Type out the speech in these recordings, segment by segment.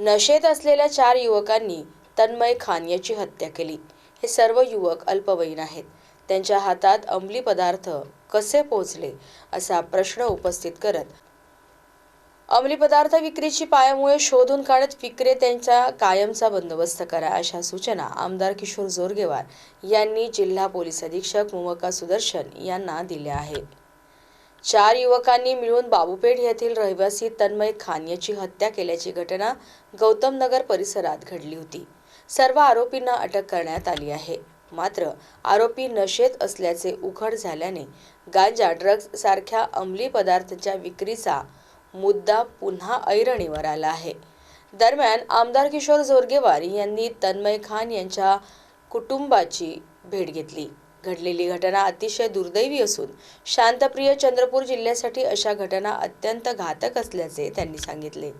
नशेत असलेल्या चार युवकांनी तन्मय खान याची हत्या केली. हे सर्व युवक अल्पवयीन आहेत. त्यांच्या हातात अंमली पदार्थ कसे पोहोचले असा प्रश्न उपस्थित करत अंमली पदार्थ विक्रीची पायामुळे शोधून काढत विक्रेत्यांचा कायमचा बंदोबस्त करा अशा सूचना आमदार किशोर जोरगेवार यांनी जिल्हा पोलीस अधीक्षक मुमका सुदर्शन यांना दिल्या आहेत. चार युवकांनी मिळून बाबूपेठ येथील रहिवासी तन्मय खान याची हत्या केल्याची घटना गौतम नगर परिसरात घडली होती. सर्व आरोपींना अटक करण्यात आली आहे. मात्र आरोपी नशेत असल्याचे उघड झाल्याने गांजा ड्रग्ज सारख्या अंमली पदार्थांच्या विक्रीचा मुद्दा पुन्हा ऐरणीवर आला आहे. दरम्यान आमदार किशोर जोरगेवार यांनी तन्मय खान यांच्या कुटुंबाची भेट घेतली. घडलेली घटना अतिशय दुर्दैवी असून शांतप्रिय चंद्रपूर जिल्ह्यासाठी अशा घटना अत्यंत घातक असल्याचे त्यांनी सांगितले.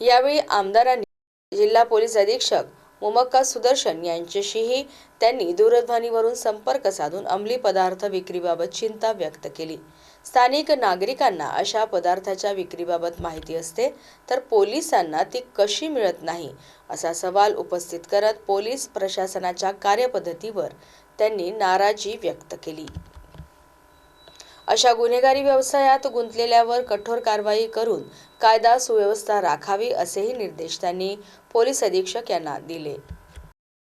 यावेळी आमदारांनी जिल्हा पोलीस अधीक्षक मुमक्का सुदर्शन यांच्याशीही त्यांनी दूरध्वनीवरून संपर्क साधून अंमली पदार्थ विक्रीबाबत चिंता व्यक्त केली. स्थानिक नागरिकांना अशा पदार्थाच्या विक्रीबाबत माहिती असते तर पोलिसांना ती कशी मिळत नाही असा सवाल उपस्थित करत पोलीस प्रशासनाच्या कार्यपद्धतीवर त्यांनी नाराजी व्यक्त केली. अशा गुन्हेगारी व्यवसायात गुंतलेल्यावर कठोर कारवाई करून कायदा सुव्यवस्था राखावी असेही निर्देश त्यांनी पोलीस अधीक्षक यांना दिले.